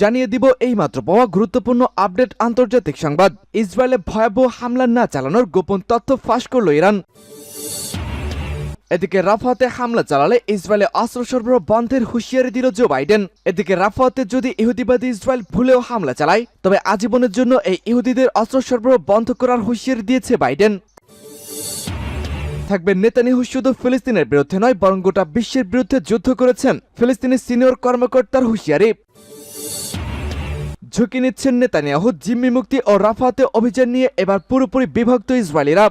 জানিয়ে দিব এই মাত্র পাওয়া গুরুত্বপূর্ণ আপডেট আন্তর্জাতিক সংবাদ। ইসরায়েলে ভয়াবহ হামলা না চালানোর গোপন তথ্য ফাঁস করল ইরান। এদিকে রাফাতে হামলা চালালে ইসরায়েলে অস্ত্র সরবরাহ বন্ধের হুঁশিয়ারি দিল জো বাইডেন। এদিকে রাফাতে যদি ইহুদিবাদী ইসরায়েল ভুলেও হামলা চালায়, তবে আজীবনের জন্য এই ইহুদিদের অস্ত্র সরবরাহ বন্ধ করার হুঁশিয়ারি দিয়েছে বাইডেন। থাকবে নেতানিয়াহু শুধু ফিলিস্তিনের বিরুদ্ধে নয়, বরং গোটা বিশ্বের বিরুদ্ধে যুদ্ধ করেছেন ফিলিস্তিনের সিনিয়র কর্মকর্তার হুঁশিয়ারি। ঝুঁকি নিচ্ছেন নেতানিয়াহু জিম্মি মুক্তি ও রাফাতে অভিযান নিয়ে এবার পুরোপুরি বিভক্ত ইসরায়েলিরা।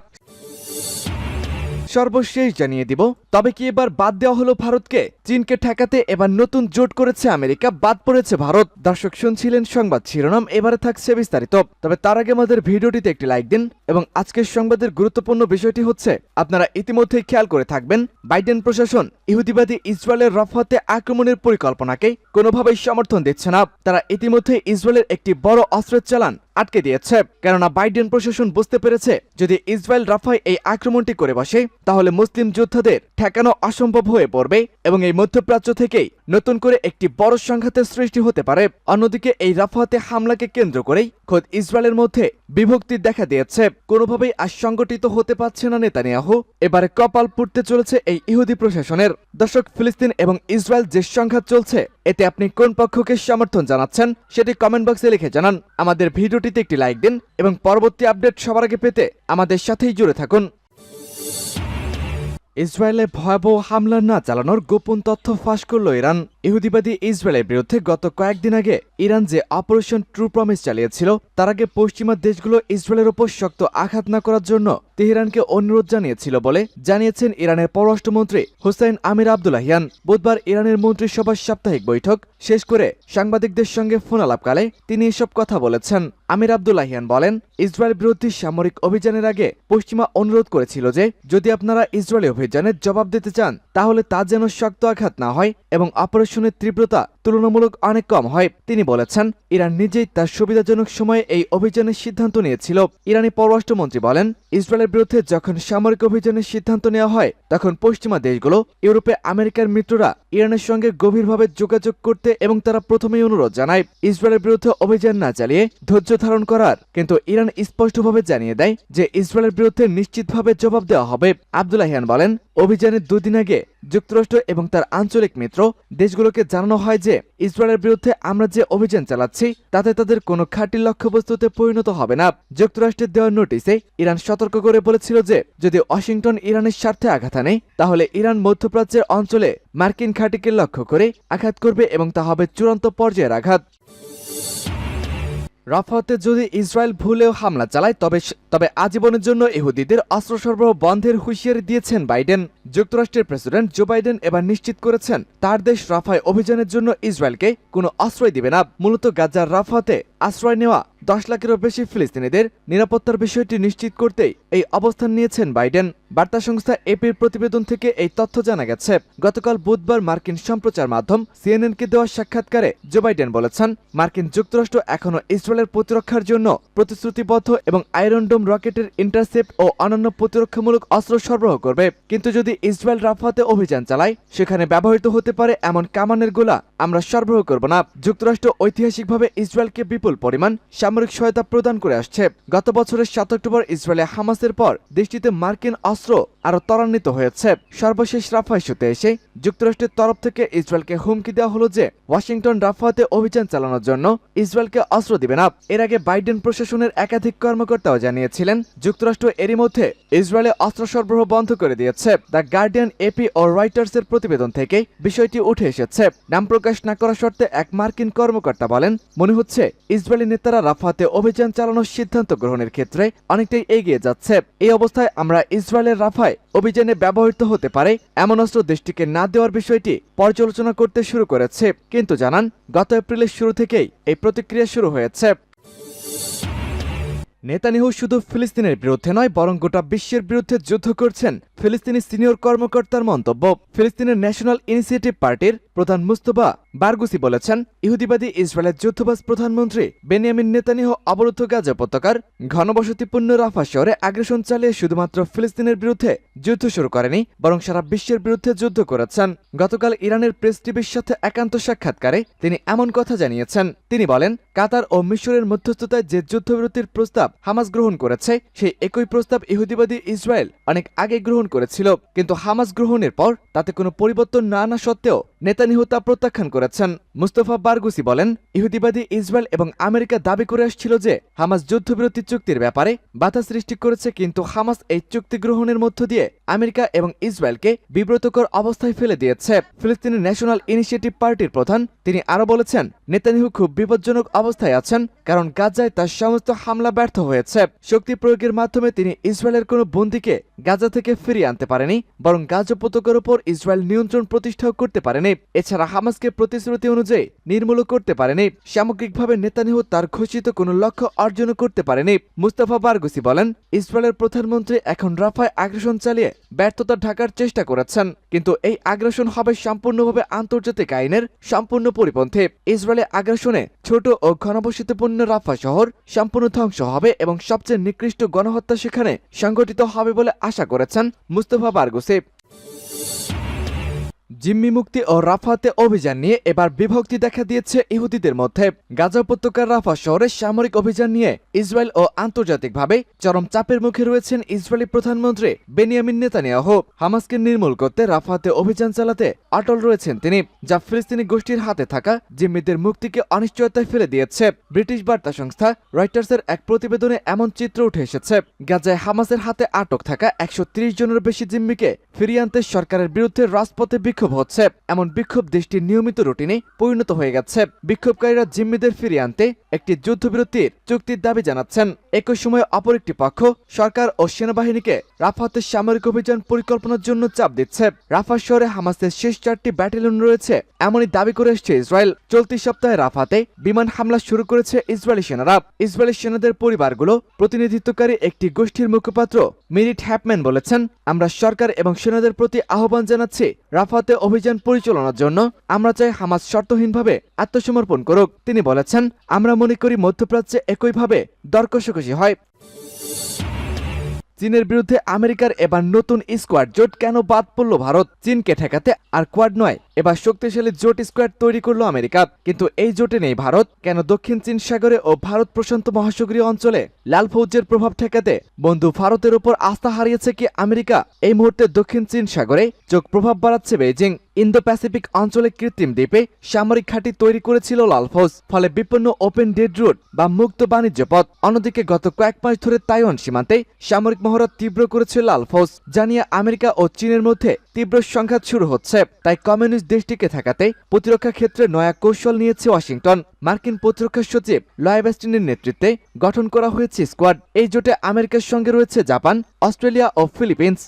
সর্বশেষ জানিয়ে দিব, তবে কি এবার বাদ দেওয়া হলো ভারতকে? চীনকে ঠেকাতে এবার নতুন জোট করেছে আমেরিকা, বাদ পড়েছে ভারত। দর্শক শুনছিলেন সংবাদ শিরোনাম, এবারে থাকছে বিস্তারিত। তবে তার আগে আমাদের ভিডিওটিতে একটি লাইক দিন এবং আজকের সংবাদের গুরুত্বপূর্ণ বিষয়টি হচ্ছে, আপনারা ইতিমধ্যেই খেয়াল করে থাকবেন, বাইডেন প্রশাসন ইহুদিবাদী ইসরায়েলের রফাতে আক্রমণের পরিকল্পনাকে কোনোভাবেই সমর্থন দিচ্ছে না। তারা ইতিমধ্যে ইসরায়েলের একটি বড় অস্ত্রের চালান আটকে দিয়েছে। কেননা বাইডেন প্রশাসন বুঝতে পেরেছে, যদি ইসরায়েল রাফায় এই আক্রমণটি করে বসে, তাহলে মুসলিম যোদ্ধাদের ঠেকানো অসম্ভব হয়ে পড়বে এবং এই মধ্যপ্রাচ্য থেকেই নতুন করে একটি বড় সংঘাতের সৃষ্টি হতে পারে। অন্যদিকে এই রাফাতে হামলাকে কেন্দ্র করেই খোদ ইসরায়েলের মধ্যে বিভক্তি দেখা দিয়েছে। কোনোভাবেই আর সংগঠিত হতে পারছে না নেতানিয়াহু। এবারে কপাল পুড়তে চলেছে এই ইহুদি প্রশাসনের। দর্শক, ফিলিস্তিন এবং ইসরায়েল যে সংঘাত চলছে, এতে আপনি কোন পক্ষকে সমর্থন জানাচ্ছেন, সেটি কমেন্ট বক্সে লিখে জানান। আমাদের ভিডিওটিতে একটি লাইক দিন এবং পরবর্তী আপডেট সবার আগে পেতে আমাদের সাথেই জুড়ে থাকুন। ইসরায়েলে ভয়াবহ হামলা না চালানোর গোপন তথ্য ফাঁস করল ইরান। ইহুদিবাদী ইসরায়েলের বিরুদ্ধে গত কয়েকদিন আগে ইরান যে অপারেশন ট্রু প্রমিস চালিয়েছিল তার আগে পশ্চিমা দেশগুলো ইসরায়েলের ওপর শক্ত আঘাত না করার জন্য তেহরানকে অনুরোধ জানিয়েছিল বলে জানিয়েছেন ইরানের পররাষ্ট্রমন্ত্রী হুসাইন আমির আবদুল্লাহিয়ান বুধবার ইরানের মন্ত্রিসভার সাপ্তাহিক বৈঠক শেষ করে সাংবাদিকদের সঙ্গে ফোন আলাপকালে তিনি এসব কথা বলেছেন। আমির আবদুল্লাহিয়ান বলেন, ইসরায়েল বিরোধী সামরিক অভিযানের আগে পশ্চিমা অনুরোধ করেছিল যে, যদি আপনারা ইসরায়েলি অভিযানের জবাব দিতে চান, তাহলে তা যেন শক্ত আঘাত না হয় এবং অপারেশনের তীব্রতা তুলনামূলক অনেক কম হয়। তিনি বলেছেন, ইরান নিজেই তার সুবিধাজনক সময়ে এই অভিযানের সিদ্ধান্ত নিয়েছিল। ইরানি পররাষ্ট্রমন্ত্রী বলেন, ইসরায়েলের বিরুদ্ধে যখন সামরিক অভিযানের সিদ্ধান্ত নেওয়া হয়, তখন পশ্চিমা দেশগুলো, ইউরোপে আমেরিকার মিত্ররা ইরানের সঙ্গে গভীরভাবে যোগাযোগ করতে এবং তারা প্রথমেই অনুরোধ জানায়, ইসরায়েলের বিরুদ্ধে অভিযান না চালিয়ে ধৈর্য ধারণ করার। কিন্তু ইরান স্পষ্টভাবে জানিয়ে দেয় যে, ইসরায়েলের বিরুদ্ধে নিশ্চিতভাবে জবাব দেওয়া হবে। আবদুল্লাহিয়ান বলেন, অভিযানের দুদিন আগে যুক্তরাষ্ট্র এবং তার আঞ্চলিক মিত্র, দেশগুলোকে জানানো হয় যে, ইসরায়েলের বিরুদ্ধে আমরা যে অভিযান চালাচ্ছি, তাতে তাদের কোনো খাঁটি লক্ষ্যবস্তুতে পরিণত হবে না। যুক্তরাষ্ট্রের দেওয়া নোটিশে ইরান সতর্ক করে বলেছিল যে, যদি ওয়াশিংটন ইরানের স্বার্থে আঘাত আনে, তাহলে ইরান মধ্যপ্রাচ্যের অঞ্চলে মার্কিন ঘাঁটিকে লক্ষ্য করে আঘাত করবে এবং তা হবে চূড়ান্ত পর্যায়ের আঘাত। রাফাতে যদি ইসরায়েল ভুলেও হামলা চালায়, তবে তবে আজীবনের জন্য ইহুদিদের অস্ত্র সরবরাহ বন্ধের হুঁশিয়ারি দিয়েছেন বাইডেন। যুক্তরাষ্ট্রের প্রেসিডেন্ট জো বাইডেন এবার নিশ্চিত করেছেন, তার দেশ রাফায় অভিযানের জন্য ইসরায়েলকে কোনো আশ্রয় দিবে না। মূলত গাজার রাফাতে আশ্রয় নেওয়া দশ লাখেরও বেশি ফিলিস্তিনিদের নিরাপত্তার বিষয়টি নিশ্চিত করতেই এই অবস্থান নিয়েছেন বাইডেন। বার্তা সংস্থা এপির প্রতিবেদন থেকে এই তথ্য জানা গেছে। গতকাল বুধবার মার্কিন সম্প্রচার মাধ্যম সিএনএনকে দেওয়া সাক্ষাৎকারে জো বাইডেন বলেছেন, মার্কিন যুক্তরাষ্ট্র এখনও ইসরায়েলের প্রতিরক্ষার জন্য প্রতিশ্রুতিবদ্ধ এবং আয়রন ডোম রকেটের ইন্টারসেপ্ট ও অন্যান্য প্রতিরক্ষামূলক অস্ত্র সরবরাহ করবে। কিন্তু যদি ইসরায়েল রাফাতে অভিযান চালায়, সেখানে ব্যবহৃত হতে পারে এমন কামানের গোলা আমরা সরবরাহ করব না। যুক্তরাষ্ট্র ঐতিহাসিকভাবে ইসরায়েলকে বিপুল পরিমাণ সামরিক সহায়তা প্রদান করে আসছে। গত বছরের সাত অক্টোবর ইসরায়েলে হামাসের পর দেশটিতে মার্কিন অস্ত্র আরও ত্বরান্বিত হয়েছে। সর্বশেষ রাফা ইস্যুতে এসে যুক্তরাষ্ট্রের তরফ থেকে ইসরায়েলকে হুমকি দেওয়া হলো যে, ওয়াশিংটন রাফাতে অভিযান চালানোর জন্য ইসরায়েলকে অস্ত্র দিবে না। এর আগে বাইডেন প্রশাসনের একাধিক কর্মকর্তাও জানিয়েছিলেন, যুক্তরাষ্ট্র এরই মধ্যে ইসরায়েলে অস্ত্র সরবরাহ বন্ধ করে দিয়েছে। দ্য গার্ডিয়ান, এপি ও রয়টার্সের প্রতিবেদন থেকে বিষয়টি উঠে এসেছে। নাম প্রকাশ না করা শর্তে এক মার্কিন কর্মকর্তা বলেন, মনে হচ্ছে ইসরায়েলি নেতারা রাফাতে অভিযান চালানোর সিদ্ধান্ত গ্রহণের ক্ষেত্রে অনেকটাই এগিয়ে যাচ্ছে। এই অবস্থায় আমরা ইসরায়েলের রাফায় অভিযানে ব্যবহৃত হতে পারে এমন অস্ত্র দেশটিকে না দেওয়ার বিষয়টি পর্যালোচনা করতে শুরু করেছে। কিন্তু জানান, গত এপ্রিলের শুরু থেকেই এই প্রতিক্রিয়া শুরু হয়েছে। নেতানিয়াহু শুধু ফিলিস্তিনের বিরুদ্ধে নয়, বরং গোটা বিশ্বের বিরুদ্ধে যুদ্ধ করছেন ফিলিস্তিনি সিনিয়র কর্মকর্তার মন্তব্য। ফিলিস্তিনের ন্যাশনাল ইনিশিয়েটিভ পার্টির প্রধান মুস্তফা বারগুসি বলেছেন, ইহুদিবাদী ইসরায়েলের যুদ্ধবাজ প্রধানমন্ত্রী বেনিয়ামিন নেতানিয়াহু অবরুদ্ধ গাজা উপত্যকার ঘনবসতিপূর্ণ রাফা শহরে আগ্রাসন চালিয়ে শুধুমাত্র ফিলিস্তিনের বিরুদ্ধে যুদ্ধ শুরু করেনি, বরং সারা বিশ্বের বিরুদ্ধে যুদ্ধ করেছেন। গতকাল ইরানের প্রেস টিভির সাথে একান্ত সাক্ষাৎকারে তিনি এমন কথা জানিয়েছেন। তিনি বলেন, কাতার ও মিশরের মধ্যস্থতায় যে যুদ্ধবিরতির প্রস্তাব হামাস গ্রহণ করেছে, সেই একই প্রস্তাব ইহুদিবাদী ইসরায়েল অনেক আগে গ্রহণ করেছিল। কিন্তু হামাস গ্রহণের পর তাতে কোনো পরিবর্তন না আনা সত্ত্বেও নেতানিয়াহু তা প্রত্যাখ্যান করেছেন। মুস্তফা বারগুসি বলেন, ইহুদিবাদী ইসরায়েল এবং আমেরিকা দাবি করে আসছিল যে হামাস যুদ্ধবিরতি চুক্তির ব্যাপারে বাধা সৃষ্টি করেছে, কিন্তু হামাস এই চুক্তি গ্রহণের মধ্য দিয়ে আমেরিকা এবং ইসরায়েলকে বিব্রতকর অবস্থায় ফেলে দিয়েছে। ফিলিস্তিনি ন্যাশনাল ইনিশিয়েটিভ পার্টির প্রধান, তিনি আরও বলেছেন, নেতানিয়াহু খুব বিপজ্জনক অবস্থায় আছেন, কারণ গাজায় তার সমস্ত হামলা ব্যর্থ হয়েছে। শক্তি প্রয়োগের মাধ্যমে তিনি ইসরায়েলের কোনো বন্দীকে গাজা থেকে ফিরিয়ে আনতে পারেনি, বরং গাজা উপত্যকার উপর ইসরায়েল নিয়ন্ত্রণ প্রতিষ্ঠাও করতে পারেনি। এছাড়া হামাসকে প্রতিশ্রুতি অনুযায়ী নির্মূল করতে পারেনি। সামগ্রিকভাবে নেতানিয়াহু তার ঘোষিত কোনো লক্ষ্য অর্জন করতে পারেনি। মুস্তাফা বারগুসি বলেন, ইসরায়েলের প্রধানমন্ত্রী এখন রাফায় আগ্রাসন চালিয়ে ব্যর্থতা ঢাকার চেষ্টা করেছেন, কিন্তু এই আগ্রাসন হবে সম্পূর্ণভাবে আন্তর্জাতিক আইনের সম্পূর্ণ পরিপন্থী। ইসরায়েলের আগ্রাসনে ছোট ও ঘনবসতিপূর্ণ রাফা শহর সম্পূর্ণ ধ্বংস হবে এবং সবচেয়ে নিকৃষ্ট গণহত্যা সেখানে সংঘটিত হবে বলে আশা করেছেন মুস্তফা বারগুসি জিম্মি মুক্তি ও রাফাতে অভিযান নিয়ে এবার বিভক্তি দেখা দিয়েছে ইহুদিদের মধ্যে। গাজা উপত্যকার রাফা শহরে সামরিক অভিযান নিয়ে ইসরায়েল ও আন্তর্জাতিকভাবে চরম চাপের মুখে রয়েছেন ইসরায়েলি প্রধানমন্ত্রী বেনিয়ামিন নেতানিয়াহু। হামাসকে নির্মূল করতে রাফাতে অভিযান চালাতে অটল রয়েছেন তিনি, যা ফিলিস্তিনি গোষ্ঠীর হাতে থাকা জিম্মিদের মুক্তিকে অনিশ্চয়তায় ফেলে দিয়েছে। ব্রিটিশ বার্তা সংস্থা রয়টার্সের এক প্রতিবেদনে এমন চিত্র উঠে এসেছে। গাজায় হামাসের হাতে আটক থাকা একশো ত্রিশ জনের বেশি জিম্মিকে ফিরিয়ে আনতে সরকারের বিরুদ্ধে রাজপথে বিক্ষোভ হচ্ছে। এমন বিক্ষোভ দেশটির নিয়মিত রুটিনে পরিণত হয়ে গেছে। বিক্ষোভকারীরা জিম্মিদের ফিরিয়ে আনতে একটি যুদ্ধবিরতির চুক্তির দাবি জানাচ্ছেন। একই সময় অপর একটি পক্ষ সরকার ও সেনাবাহিনীকে রাফাতে সামরিক অভিযান পরিকল্পনার জন্য চাপ দিচ্ছে। রাফা শহরে হামাসের শেষ চারটি ব্যাটালিয়ন রয়েছে। এমনই দাবি করে এসছে ইসরায়েল। চলতি সপ্তাহে রাফাতে বিমান হামলা শুরু করেছে ইসরায়েলি সেনারা। ইসরায়েলি সেনাদের পরিবারগুলো প্রতিনিধিত্বকারী একটি গোষ্ঠীর মুখপাত্র মিরিট হ্যাপম্যান বলেছেন, আমরা সরকার এবং সেনাদের প্রতি আহ্বান জানাচ্ছি রাফাতে অভিযান পরিচালনার জন্য আমরা চাই হামাস শর্তহীনভাবে আত্মসমর্পণ করুক। তিনি বলেছেন, আমরা মনে করি মধ্যপ্রাচ্যে একইভাবে দর কষাকষি হয়। চীনের বিরুদ্ধে আমেরিকার এবার নতুন স্কোয়াড জোট কেন বাদ পড়ল ভারত? চীনকে ঠেকাতে আর কোয়াড নয় এবার শক্তিশালী জোট স্কোয়াড তৈরি করল আমেরিকা। কিন্তু এই জোটে নেই ভারত। কেন দক্ষিণ চীন সাগরে ও ভারত প্রশান্ত মহাসাগরীয় অঞ্চলে লাল ফৌজের প্রভাব ঠেকাতে বন্ধু ভারতের উপর আস্থা হারিয়েছে কি আমেরিকা? এই মুহূর্তে দক্ষিণ চীন সাগরে যোগ প্রভাব বাড়াচ্ছে বেইজিং। ইন্দো প্যাসিফিক অঞ্চলে কৃত্রিম দ্বীপে সামরিক ঘাঁটি তৈরি করেছিল লাল ফৌজ, ফলে বিপন্ন ওপেন ডেড রুট বা মুক্ত বাণিজ্য পথ। অন্যদিকে গত কয়েক মাস ধরে তাইওয়ান সীমান্তে সামরিক মহড়া তীব্র করেছে লাল ফৌজ জানিয়ে আমেরিকা ও চীনের মধ্যে তীব্র সংঘাত শুরু হচ্ছে। তাই কমিউনিস্ট দেশটিকে থাকাতে প্রতিরক্ষা ক্ষেত্রে নয়া কৌশল নিয়েছে ওয়াশিংটন। মার্কিন প্রতিরক্ষা সচিব লয় ব্যাস্টিনের নেতৃত্বে গঠন করা হয়েছে স্কোয়াড। এই জোটে আমেরিকার সঙ্গে রয়েছে জাপান, অস্ট্রেলিয়া ও ফিলিপিন্স।